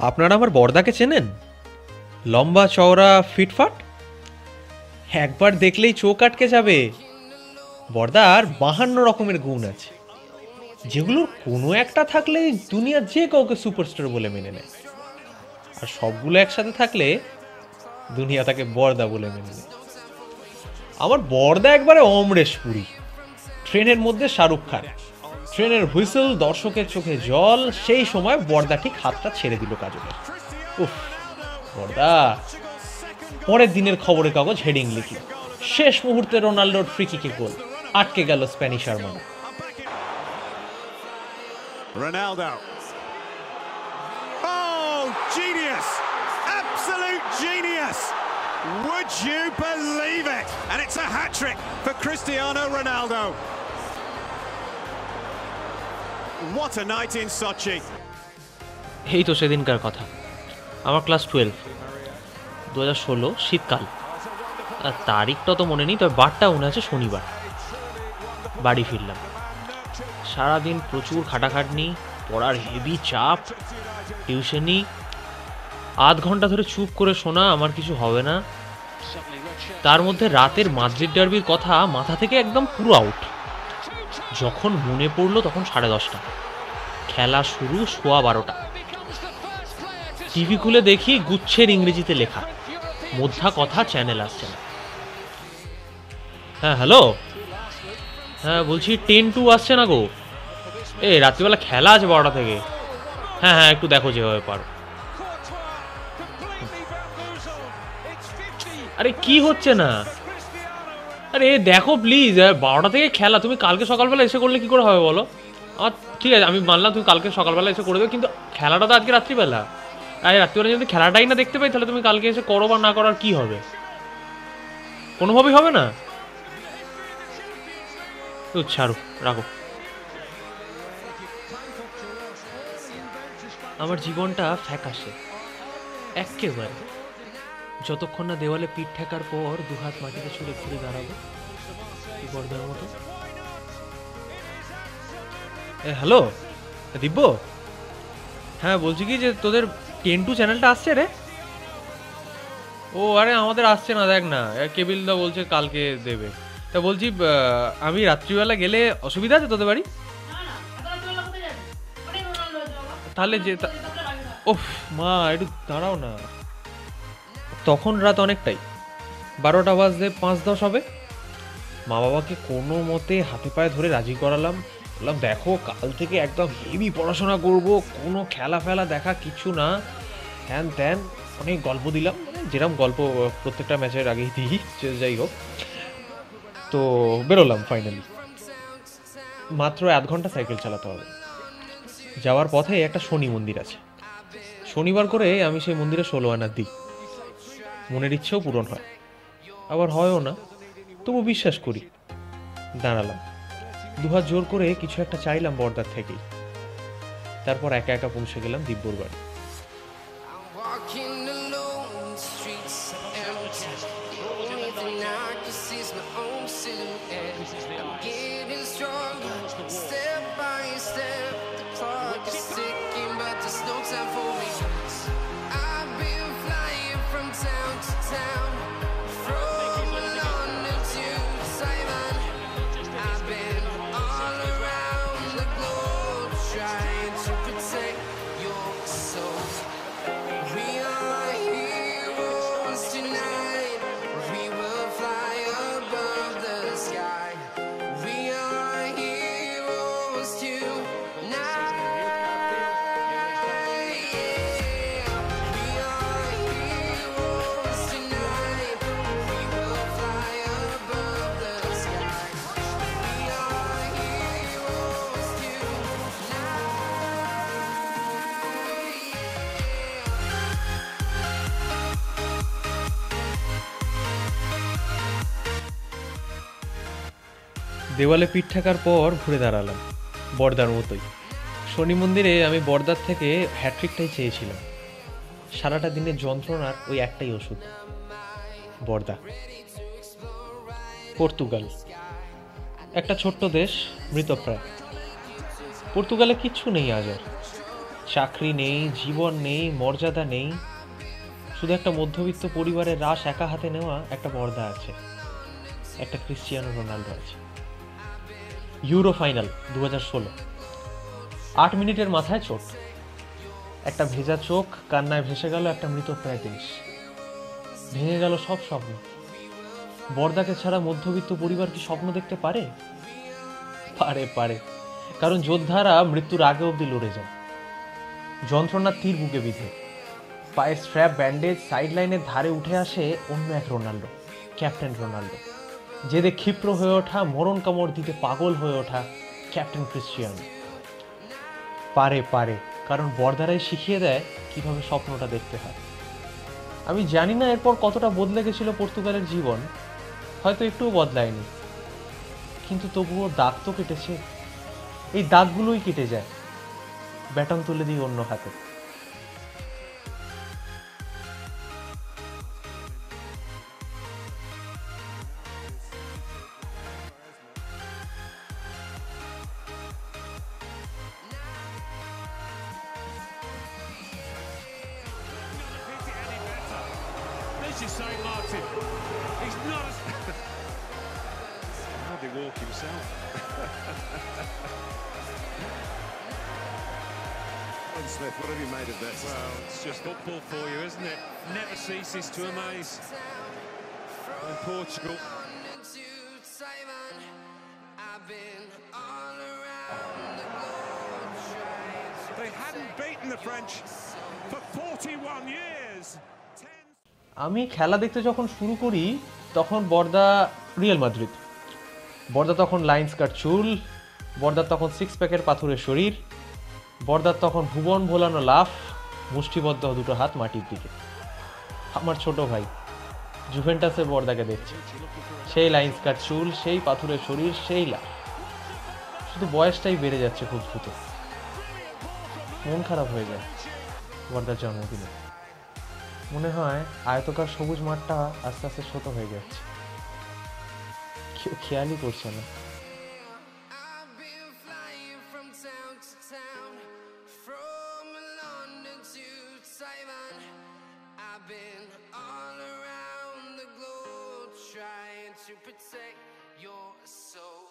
আপনারা আমার বর্দাকে চেনেন? লম্বা চওড়া ফিটফাট? একবার দেখলেই চোখ আটকে যাবে। বর্দার বাহান্ন রকমের গুণ আছে। যেগুলোর কোনো একটা থাকলে দুনিয়া যে কাউকে সুপারস্টার বলে মেনে নেয়। আর সবগুলো একসাথে থাকলে দুনিয়া তাকে বর্দা বলে মেনে নেয়। আমার বর্দা একবারে অমরেশ পুরী ট্রেনের মধ্যে শাহরুখ খান। ট্রেনের হুইসেল, দর্শকের চোখে জল, সেই সময় বর্দা ঠিক হাতটা ছেড়ে দিল কাজলের বর্দা পরের দিনের খবরের কাগজ হেডিং লিখি শেষ মুহূর্তে রোনাল্ডোর ফ্রি কিকে গোল আটকে গেল স্প্যানিশ আর্মানা Ronaldo. Oh! Would you believe it? And it's a hat trick for Cristiano Ronaldo. What a night in Sochi. এই তো সেদিনকার কথা। আমার ক্লাস টুয়েলভ দু হাজার ষোলো শীতকাল। তারিখটা তো মনে নেই, তবে বারটা মনে আছে শনিবার। বাড়ি ফিরলাম। সারাদিন প্রচুর খাটাখাটনি, পড়ার হেভি চাপ, টিউশনি। আধ ঘণ্টা ধরে চুপ করে শোনা, আমার কিছু হবে না। তার মধ্যে রাতের মাদ্রিদ ডার্বির কথা মাথা থেকে একদম পুরো আউট যখন মনে পড়ল তখন সাড়ে দশটা। খেলা শুরু সোয়া বারোটা। টিভি খুলে দেখি গুচ্ছের ইংরেজিতে লেখা। মধ্যা কথা চ্যানেল আসছে না। হ্যাঁ হ্যালো? হ্যাঁ বলছি টেন টু আসছে না গো? এ, রাত্রিবেলা খেলা আছে বারোটা থেকে। হ্যাঁ হ্যাঁ একটু দেখো যেভাবে পারো। আরে, কি হচ্ছে না? আরে দেখো প্লিজ বারোটা থেকে খেলা, তুমি কালকে সকালবেলা এসে করলে কি করে হবে বলো? আমার ঠিক আছে, আমি মানলাম তুমি কালকে সকালবেলা এসে করে দেবে, কিন্তু খেলাটা তো আজকে রাত্রিবেলা। আরে রাত্রিবেলা যদি খেলাটাই না দেখতে পাই, তাহলে তুমি কালকে এসে করো বা না করার কি হবে? কোনোভাবেই হবে না? ছাড়ো, রাখো। আমার জীবনটা ফ্যাকাশে একেবারে যতক্ষণ না দেওয়ালে পিঠ ঠেকার পর দুহাত মাটিতে ছুঁড়ে ঘুরে দাঁড়াবো। এই বর্দার মতো। হ্যালো? দিব্য? হ্যাঁ বলছি কি যে তোদের টেন টু চ্যানেলটা আসছে রে? ও, আরে আমাদের আসছে না, দেখ না। কেবিলদা বলছে কালকে দেবে। তা বলছি আমি রাত্রিবেলা গেলে অসুবিধা আছে তোদের বাড়ি? তাহলে যে ওফ, মা, একটু দাঁড়াও না। তখন রাত অনেকটাই। বারোটা বাজলে পাঁচ দশ হবে। মা বাবাকে কোনো মতে হাতে পায়ে ধরে রাজি করালাম। বললাম, দেখো, কাল থেকে একদম হেভি পড়াশোনা করব, কোনো খেলা ফেলা দেখা কিছু না। হ্যান ত্যান অনেক গল্প দিলাম। মানে যেরকম গল্প প্রত্যেকটা ম্যাচের আগেই দিই যাই হোক। তো বেরোলাম ফাইনালি মাত্র আধ ঘণ্টা সাইকেল চালাতে হবে। যাওয়ার পথে একটা শনি মন্দির আছে। শনিবার করে আমি সেই মন্দিরে ষোলো আনা দিই। মনের ইচ্ছেও পূরণ হয়। আবার হয়ও না। তবু বিশ্বাস করি। দাঁড়ালাম। দুহাত জোর করে কিছু একটা চাইলাম বর্দার থেকেই। তারপর একা একা পৌঁছে গেলাম দিব্যর বাড়ি। দেওয়ালে পিঠ ঠেকার পর ঘুরে দাঁড়ালাম, বর্দার মতোই। শনি মন্দিরে আমি বর্দার থেকে হ্যাট্রিকটাই চেয়েছিলাম। সারাটা দিনের যন্ত্রণার ওই একটাই ওষুধ, বর্দা। পর্তুগাল। একটা ছোট্ট দেশ, মৃতপ্রায়। পর্তুগালে কিচ্ছু নেই আজ আর। চাকরি নেই, জীবন নেই, মর্যাদা নেই। শুধু একটা মধ্যবিত্ত পরিবারের রাস একা হাতে নেওয়া একটা পর্দা আছে। একটা ক্রিশ্চিয়ানো রোনাল্ডো আছে। ইউরো ফাইনাল দু হাজার ষোলো। আট মিনিটের মাথায় চোট। একটা ভেজা চোখ, কান্নায় ভেসে গেল একটা মৃতপ্রায় দেশ ভেঙে গেল সব স্বপ্ন। বর্দাকে ছাড়া মধ্যবিত্ত পরিবার কি স্বপ্ন দেখতে পারে? পারে পারে। কারণ যোদ্ধারা মৃত্যুর আগে অবধি লড়ে যায় যন্ত্রণার তীর বুকে বিধে। পায়ের স্ট্র্যাপ ব্যান্ডেজ সাইড লাইনের ধারে উঠে আসে অন্য এক রোনাল্ডো, ক্যাপ্টেন রোনাল্ডো। জেদে ক্ষিপ্র হয়ে ওঠা, মরণ কামড় দিতে পাগল হয়ে ওঠা ক্যাপ্টেন ক্রিশ্চিয়ান। পারে পারে, কারণ বর্দারাই শিখিয়ে দেয় কীভাবে স্বপ্নটা দেখতে হয়। আমি জানি না এরপর কতটা বদলে গেছিল পর্তুগালের জীবন, হয়তো একটুও বদলায়নি। কিন্তু তবুও দাগ তো কেটেছে। এই দাগগুলোই কেটে যায়। ব্যাটন তুলে দিই অন্য হাতে। This St. Martin. He's not as. Hardly walk himself. Alan Smith, what have you made of this? Well, it's just football for you, isn't it? Never ceases to amaze. And Portugal. London to Taiwan. I've been all around the globe trying to They hadn't beaten the French for 41 years. আমি খেলা দেখতে যখন শুরু করি, তখন বর্দা real Madrid. বর্দা তখন lines কাট চুল বর্দার তখন সিক্স প্যাকের পাথরের শরীর বর্দার তখন ভুবন ভোলানো লাফ, মুষ্টিবদ্ধ দুটো হাত মাটির দিকে। আমার ছোট ভাই জুভেন্টাসের বর্দাকে দেখছে। সেই লাইন্স কাট চুল সেই পাথরের শরীর, সেই লাফ। শুধু বয়সটাই বেড়ে যাচ্ছে খুব দ্রুত মন খারাপ হয়ে যায় বর্দার জন্মদিনে। মনে হয় আয়তকার সবুজ মাঠটা আস্তে আস্তে ছোট হয়ে যাচ্ছে খেয়ালই করছে না। Your soul.